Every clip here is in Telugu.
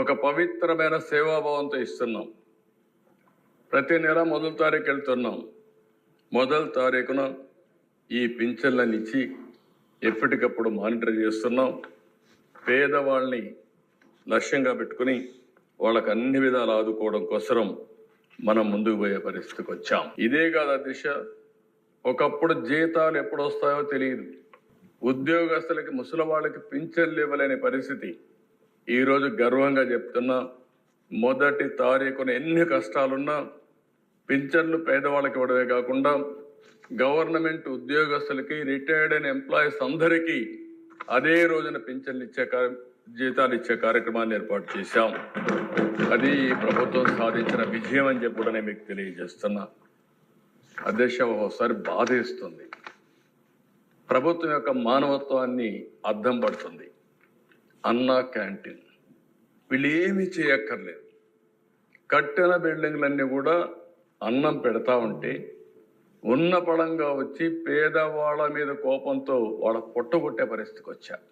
ఒక పవిత్రమైన సేవాభావంతో ఇస్తున్నాం. ప్రతి నెల మొదటి తారీఖు వెళ్తున్నాం. మొదటి తారీఖున ఈ పింఛన్లను ఇచ్చి ఎప్పటికప్పుడు మానిటర్ చేస్తున్నాం. పేదవాళ్ళని లక్ష్యంగా పెట్టుకుని వాళ్ళకి అన్ని విధాలు ఆదుకోవడం కోసరం మనం ముందుకు పోయే పరిస్థితికి వచ్చాం. ఇదే కాదు దిశ ఒకప్పుడు జీతాలు ఎప్పుడు వస్తాయో తెలియదు. ఉద్యోగస్తులకి ముసలి వాళ్ళకి పింఛన్లు ఇవ్వలేని పరిస్థితి. ఈరోజు గర్వంగా చెప్తున్నా మొదటి తారీఖున ఎన్ని కష్టాలున్నా పింఛన్లు పేదవాళ్ళకి ఇవ్వడమే కాకుండా గవర్నమెంట్ ఉద్యోగస్తులకి రిటైర్డ్ అయిన ఎంప్లాయీస్ అందరికీ అదే రోజున పింఛన్లు ఇచ్చే కార్య జీతాలు ఇచ్చే కార్యక్రమాన్ని ఏర్పాటు చేశాం. అది ఈ ప్రభుత్వం సాధించిన విజయం అని చెప్పి కూడా నేను మీకు తెలియజేస్తున్నా. అధ్యక్ష ఒకసారి బాధేస్తుంది. ప్రభుత్వం యొక్క మానవత్వాన్ని అర్థం పడుతుంది. అన్నా క్యాంటీన్. వీళ్ళు ఏమీ చేయక్కర్లేదు. కట్టిన బిల్డింగ్లన్నీ కూడా అన్నం పెడతా ఉంటే ఉన్న పడంగా వచ్చి పేదవాళ్ళ మీద కోపంతో వాళ్ళ పొట్టగొట్టే పరిస్థితికి వచ్చారు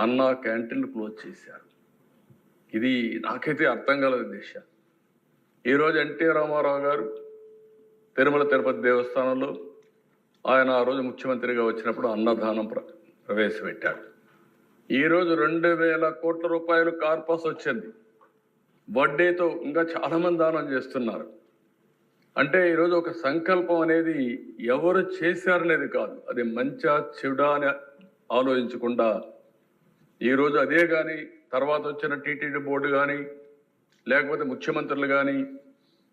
అన్నా క్యాంటీన్లు క్లోజ్ చేశారు. ఇది నాకైతే అర్థం కలదు దిశ. ఈరోజు ఎన్టీ రామారావు గారు తిరుమల తిరుపతి దేవస్థానంలో ఆయన ఆ రోజు ముఖ్యమంత్రిగా వచ్చినప్పుడు అన్నదానం ప్ర ప్రవేశపెట్టాడు ఈరోజు రెండు వేల కోట్ల రూపాయలు కార్పస్ వచ్చింది. వడ్డీతో ఇంకా చాలా మంది దానం చేస్తున్నారు. అంటే ఈరోజు ఒక సంకల్పం అనేది ఎవరు చేశారనేది కాదు. అది మంచా చెడా అని ఆలోచించకుండా ఈరోజు అదే కానీ తర్వాత వచ్చిన టీటీడీ బోర్డు కానీ లేకపోతే ముఖ్యమంత్రులు కానీ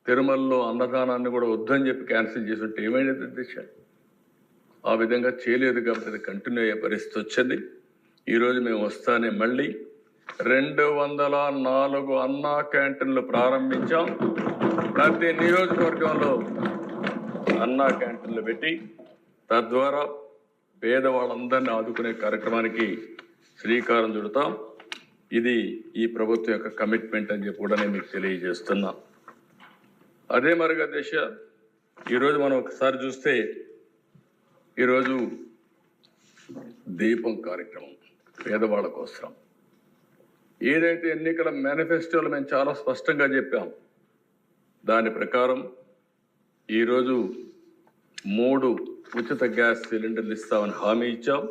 తిరుమలలో అన్నదానాన్ని కూడా వద్దని చెప్పి క్యాన్సిల్ చేసి ఉంటే ఏమైనది దిశ ఆ విధంగా చేయలేదు కాబట్టి అది కంటిన్యూ అయ్యే పరిస్థితి వచ్చింది. ఈరోజు మేము వస్తానే మళ్ళీ రెండు వందల నాలుగు అన్నా క్యాంటీన్లు ప్రారంభించాం. ప్రతి నియోజకవర్గంలో అన్నా క్యాంటీన్లు పెట్టి తద్వారా పేదవాళ్ళందరినీ ఆదుకునే కార్యక్రమానికి శ్రీకారం చుడతాం. ఇది ఈ ప్రభుత్వం యొక్క కమిట్మెంట్ అని చెప్పి కూడా నేను మీకు తెలియజేస్తున్నా. అదే మరిగా దశ ఈరోజు మనం ఒకసారి చూస్తే ఈరోజు దీపం కార్యక్రమం. పేదవాళ్ళ కోసం. ఏదైతే ఎన్నికల మేనిఫెస్టోలో మేము చాలా స్పష్టంగా చెప్పాం దాని ప్రకారం ఈరోజు మూడు ఉచిత గ్యాస్ సిలిండర్లు ఇస్తామని హామీ ఇచ్చాం.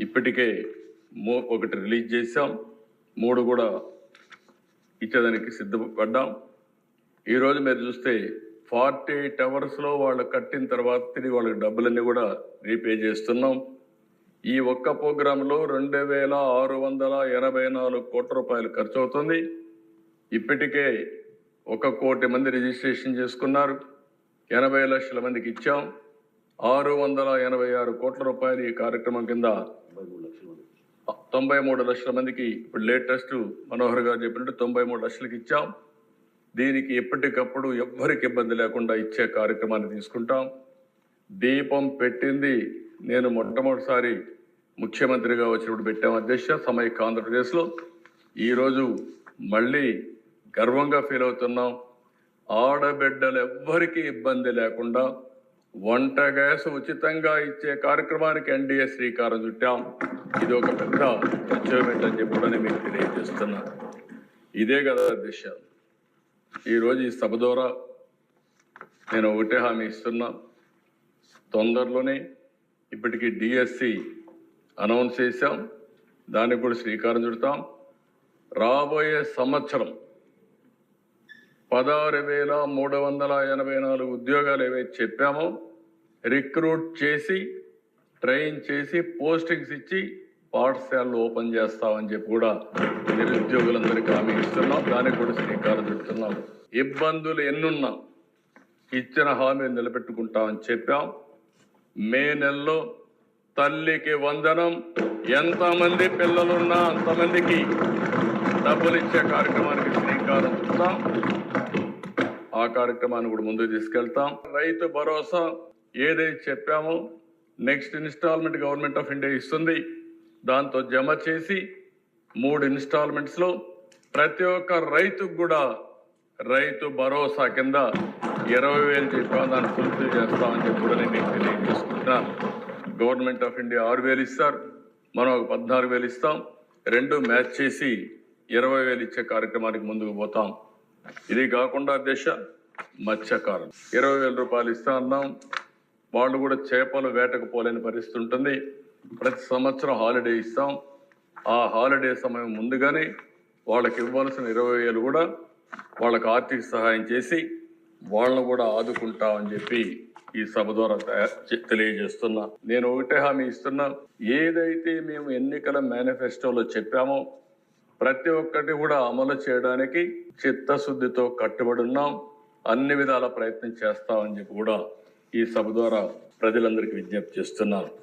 ఇప్పటికే మూ ఒకటి రిలీజ్ చేశాం. మూడు కూడా ఇచ్చేదానికి సిద్ధపడ్డాం. ఈరోజు మీరు చూస్తే ఫార్టీ ఎయిట్ అవర్స్లో వాళ్ళు కట్టిన తర్వాత తిరిగి వాళ్ళకి డబ్బులన్నీ కూడా రీపే చేస్తున్నాం. ఈ ఒక్క ప్రోగ్రాంలో రెండు వేల ఆరు వందల ఎనభై నాలుగు కోట్ల రూపాయలు ఖర్చు అవుతుంది. ఇప్పటికే ఒక కోటి మంది రిజిస్ట్రేషన్ చేసుకున్నారు. ఎనభై లక్షల మందికి ఇచ్చాం. ఆరు వందల ఎనభై ఆరు కోట్ల రూపాయలు ఈ కార్యక్రమం కింద తొంభై మూడు లక్షల మందికి ఇప్పుడు లేటెస్ట్ మనోహర్ గారు చెప్పినట్టు తొంభై మూడు లక్షలకి ఇచ్చాం. దీనికి ఎప్పటికప్పుడు ఎవ్వరికి ఇబ్బంది లేకుండా ఇచ్చే కార్యక్రమాన్ని తీసుకుంటాం. దీపం పెట్టింది నేను మొట్టమొదటిసారి ముఖ్యమంత్రిగా వచ్చినప్పుడు పెట్టాం అధ్యక్ష సమైక్య ఆంధ్రప్రదేశ్లో. ఈరోజు మళ్ళీ గర్వంగా ఫీల్ అవుతున్నాం. ఆడబిడ్డలు ఎవ్వరికీ ఇబ్బంది లేకుండా వంట గ్యాస్ ఉచితంగా ఇచ్చే కార్యక్రమానికి ఎన్డీఏ శ్రీకారం చుట్టాం. ఇది ఒక పెద్ద అచీవ్మెంట్ అని చెప్పి నేను మీకు తెలియజేస్తున్నా. ఇదే కదా దిశ ఈరోజు ఈ సభ ద్వారా నేను ఒకటే హామీ ఇస్తున్నా. తొందరలోనే ఇప్పటికి డిఎస్సి అనౌన్స్ చేశాం. దానికి కూడా శ్రీకారం చుడతాం. రాబోయే సంవత్సరం పదహారు వేల మూడు వందల ఎనభై నాలుగు ఉద్యోగాలు ఏవైతే చెప్పామో రిక్రూట్ చేసి ట్రైన్ చేసి పోస్టింగ్స్ ఇచ్చి పాఠశాలలు ఓపెన్ చేస్తామని చెప్పి కూడా నిరుద్యోగులందరికీ హామీ ఇస్తున్నాం. దానికి కూడా శ్రీకారం చుడుతున్నాం. ఇబ్బందులు ఎన్నున్నా ఇచ్చిన హామీని నిలబెట్టుకుంటామని చెప్పాం. మే నెలలో తల్లికి వందనం ఎంతమంది పిల్లలున్నా అంతమందికి డబ్బులు ఇచ్చే కార్యక్రమానికి శ్రీకారం చుడతాం ఆ కార్యక్రమాన్ని కూడా ముందుకు తీసుకెళ్తాం. రైతు భరోసా ఏదైతే చెప్పామో next instalment government of India ఇస్తుంది. దాంతో జమ చేసి మూడు ఇన్స్టాల్మెంట్స్లో ప్రతి ఒక్క రైతుకు కూడా రైతు భరోసా కింద ఇరవై వేలు చెప్పాం దాన్ని ఫుల్ఫిల్ చేస్తామని చెప్పి కూడా నేను తెలియజేసుకుంటున్నాను గవర్నమెంట్ ఆఫ్ ఇండియా ఆరు వేలు ఇస్తారు మనం ఒక పద్నాలుగు వేలు ఇస్తాం. రెండు మ్యాచ్ చేసి ఇరవై వేలు ఇచ్చే కార్యక్రమానికి ముందుకు పోతాం. ఇది కాకుండా దిశ మత్స్యకారులు. ఇరవై వేల రూపాయలు ఇస్తా అన్నాం. వాళ్ళు కూడా చేపలు వేటకు పోలేని పరిస్థితి ఉంటుంది. ప్రతి సంవత్సరం హాలిడే ఇస్తాం. ఆ హాలిడే సమయం ముందుగానే వాళ్ళకి ఇవ్వాల్సిన ఇరవై వేలు కూడా వాళ్ళకి ఆర్థిక సహాయం చేసి వాళ్ళను కూడా ఆదుకుంటామని చెప్పి ఈ సభ ద్వారా తెలియజేస్తున్నా. నేను ఒకటే హామీ ఇస్తున్నా. ఏదైతే మేము ఎన్నికల మేనిఫెస్టోలో చెప్పామో ప్రతి ఒక్కటి కూడా అమలు చేయడానికి చిత్తశుద్ధితో కట్టుబడి ఉన్నాం. అన్ని విధాల ప్రయత్నం చేస్తామని చెప్పి కూడా ఈ సభ ద్వారా ప్రజలందరికీ విజ్ఞప్తి చేస్తున్నాను